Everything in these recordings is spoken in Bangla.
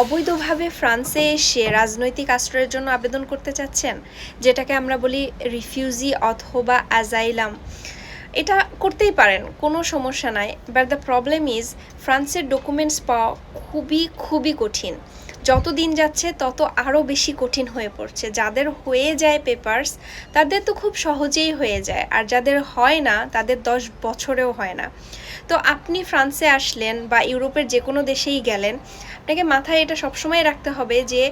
অবৈধভাবে ফ্রান্সে এসে রাজনৈতিক আশ্রয়ের জন্য আবেদন করতে চাচ্ছেন, যেটাকে আমরা বলি রিফিউজি অথবা অ্যাজাইলাম। এটা করতেই পারেন, কোনো সমস্যা নাই। বাট দ্য প্রবলেম ইজ ফ্রান্সের ডকুমেন্টস পাওয়া খুবই খুবই কঠিন। যত দিন যাচ্ছে, তত আরও বেশি কঠিন হয়ে পড়ছে। যাদের হয়ে যায় পেপার্স তাদের তো খুব সহজেই হয়ে যায়। আর যাদের হয় না, তাদের দশ বছরেও হয় না। তো আপনি ফ্রান্সে আসলেন বা ইউরোপের যে কোনো দেশেই গেলেন, আপনাকে মাথায় এটা সবসময় রাখতে হবে যে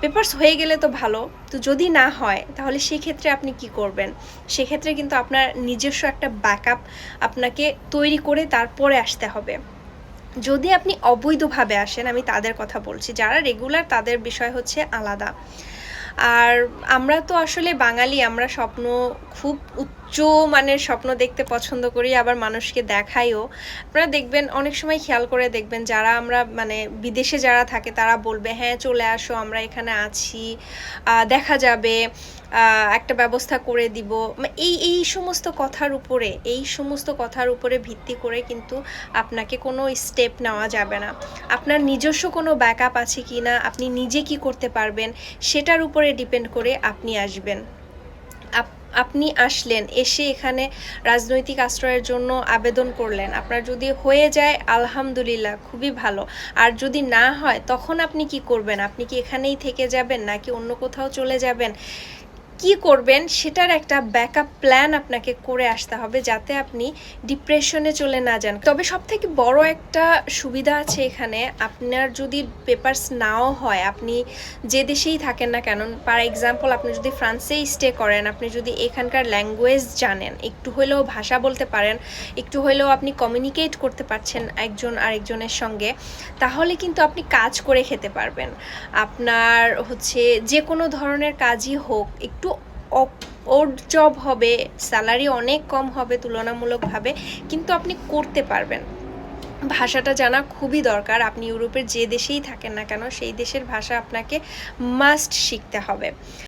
পেপার্স হয়ে গেলে তো ভালো। তো যদি না হয়, তাহলে সেক্ষেত্রে আপনি কি করবেন? সেক্ষেত্রে কিন্তু আপনার নিজস্ব একটা ব্যাকআপ আপনাকে তৈরি করে তারপরে আসতে হবে। যদি আপনি অবৈধভাবে আসেন আমি তাদের কথা বলছি। যারা রেগুলার তাদের বিষয় হচ্ছে আলাদা। আর আমরা তো আসলে বাঙালি, আমরা স্বপ্ন খুব উচ্চ মানের স্বপ্ন দেখতে পছন্দ করি, আবার মানুষকে দেখাইও। আপনারা দেখবেন, অনেক সময় খেয়াল করে দেখবেন, যারা আমরা মানে বিদেশে যারা থাকে, তারা বলবে হ্যাঁ চলে আসো, আমরা এখানে আছি দেখা যাবে একটা ব্যবস্থা করে দিব। এই এই সমস্ত কথার উপরে, এই সমস্ত কথার উপরে ভিত্তি করে কিন্তু আপনাকে কোনো স্টেপ নেওয়া যাবে না। আপনার নিজস্ব কোনো ব্যাকআপ আছে কি না আপনি নিজে কি করতে পারবেন, সেটার উপরে ডিপেন্ড করে আপনি আসবেন। আপ- আপনি আসলেন, এসে এখানে রাজনৈতিক আশ্রয়ের জন্য আবেদন করলেন। আপনার যদি হয়ে যায়, আলহামদুলিল্লাহ, খুবই ভালো। আর যদি না হয়, তখন আপনি কি করবেন? আপনি কি এখানেই থেকে যাবেন নাকি অন্য কোথাও চলে যাবেন? কি করবেন সেটার একটা ব্যাকআপ প্ল্যান আপনাকে করে আসতে হবে যাতে আপনি ডিপ্রেশনে চলে না যান। তবে সব থেকে বড় একটা সুবিধা আছে এখানে, আপনার যদি পেপার্স নাও হয়, আপনি যে দেশেই থাকেন না কেন ফর এক্সাম্পল আপনি যদি ফ্রান্সেই স্টে করেন, আপনি যদি এখানকার ল্যাঙ্গুয়েজ জানেন, একটু হলেও ভাষা বলতে পারেন, একটু হলেও আপনি কমিউনিকেট করতে পারছেন একজন আরেকজনের সঙ্গে, তাহলে কিন্তু আপনি কাজ করে খেতে পারবেন। আপনার হচ্ছে যে কোনো ধরনের কাজই হোক, একটু ওর জব হবে স্যালারি অনেক কম হবে তুলনামূলকভাবে, কিন্তু আপনি করতে পারবেন। ভাষাটা জানা খুবই দরকার, আপনি ইউরোপের যে দেশেই থাকেন না কেন, সেই দেশের ভাষা আপনাকে মাস্ট শিখতে হবে।